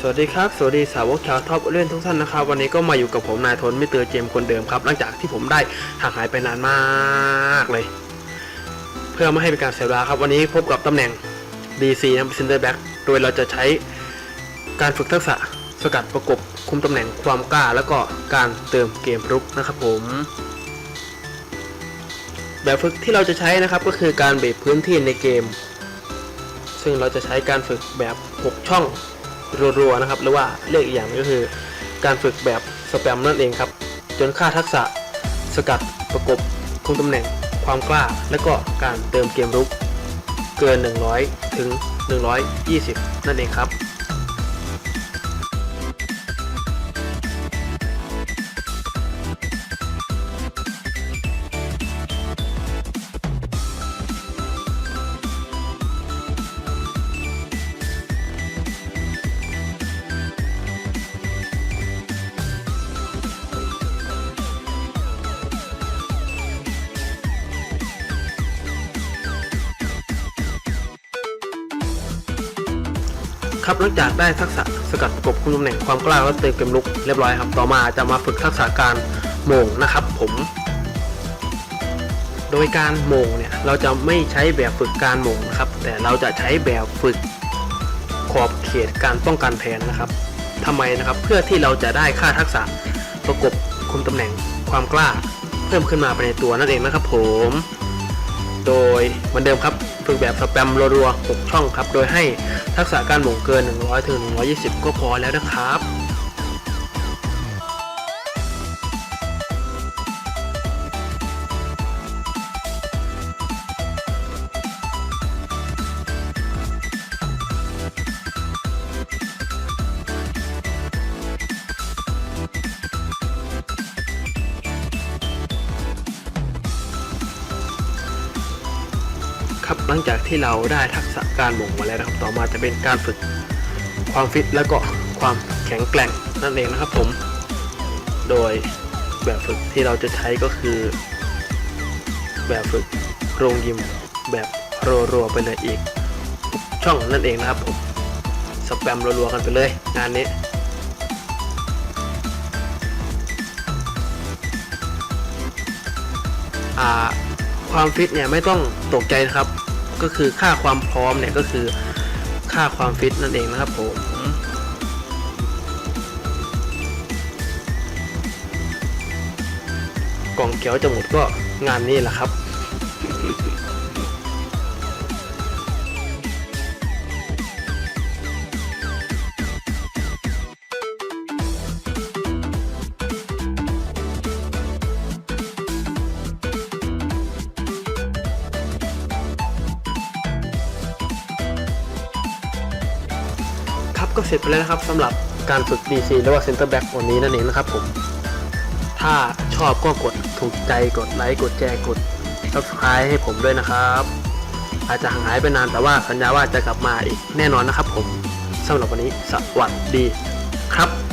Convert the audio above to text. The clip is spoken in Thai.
สวัสดีครับ สวัสดีสาวกชาวท็อปเล่นทุกท่านนะครับ วันนี้ก็มาอยู่กับผมนายทนมิเตอร์เจมคนเดิมครับ หลังจากที่ผมได้ห่างหายไปนานมากเลย เพื่อไม่ให้เป็นการเสียเวลาครับวันนี้พบกับตำแหน่ง DC นะซินเตอร์แบ็กโดยเราจะใช้การฝึกทักษะสกัดประกบคุมตำแหน่งความกล้า แล้วก็การเติมเกมรุกนะครับผม แบบฝึกที่เราจะใช้นะครับก็คือการเบรกพื้นที่ในเกม ซึ่งเราจะใช้การฝึกแบบ 6 ช่อง รัวๆนะครับ หรือว่าเรียกอีกอย่างก็คือ การฝึกแบบสแปมนั่นเองครับ จนค่าทักษะ สกัดประกบคุมตำแหน่ง ความกล้า และก็การเติมเกมรุก เกิน 100 ถึง 120 นั่นเองครับ ครับหลังจากได้ทักษะสกัดประกบคุมตำแหน่งความกล้าและเติมเกมลุกเรียบร้อยครับ ต่อมาจะมาฝึกทักษะการโมงนะครับ ผม โดยการโมงเนี่ยเราจะไม่ใช้แบบฝึกการโมงนะครับ แต่เราจะใช้แบบฝึกขอบเขตการป้องกันแทนนะครับทำไมนะครับเพื่อที่เราจะได้ค่าทักษะประกบคุมตำแหน่งความกล้า เพิ่มขึ้นมาภายในตัวนั่นเองนะครับ ผม โดยเหมือนเดิมครับฝึกแบบสแปมรัวๆ6ช่องครับ โดยให้ทักษะการหม่งเกิน 100ถึง120 ก็พอแล้วนะครับ ครับหลังจากที่เราได้ทักษะการหม่งมาแล้วนะครับ ต่อมาจะเป็นการฝึกความฟิตแล้วก็ความแข็งแกร่งนั่นเองนะครับผม โดยแบบฝึกที่เราจะใช้ก็คือ แบบฝึกโรงยิมแบบรัวๆไปเลยอีก ช่องนั่นเองนะครับผมสแปมรัวๆกันไปเลย งานนี้อ่า ความฟิตเนี่ยไม่ต้องตกใจนะครับ ก็คือค่าความพร้อมเนี่ยก็คือค่าความฟิตนั่นเองนะครับผมกล่องเขียวจะหมดก็งานนี้แหละครับครับ ก็เสร็จไปแล้วนะครับสำหรับการฝึก DC หรือว่า Center Back วันนี้นั่นเองนะครับผม ถ้าชอบก็กดถูกใจกดไลค์กดแชร์กด Subscribe ให้ผมด้วยนะครับ อาจจะห่างหายไปนานแต่ว่าสัญญาว่าจะกลับมาอีกแน่นอนนะครับผมสำหรับวันนี้สวัสดีครับ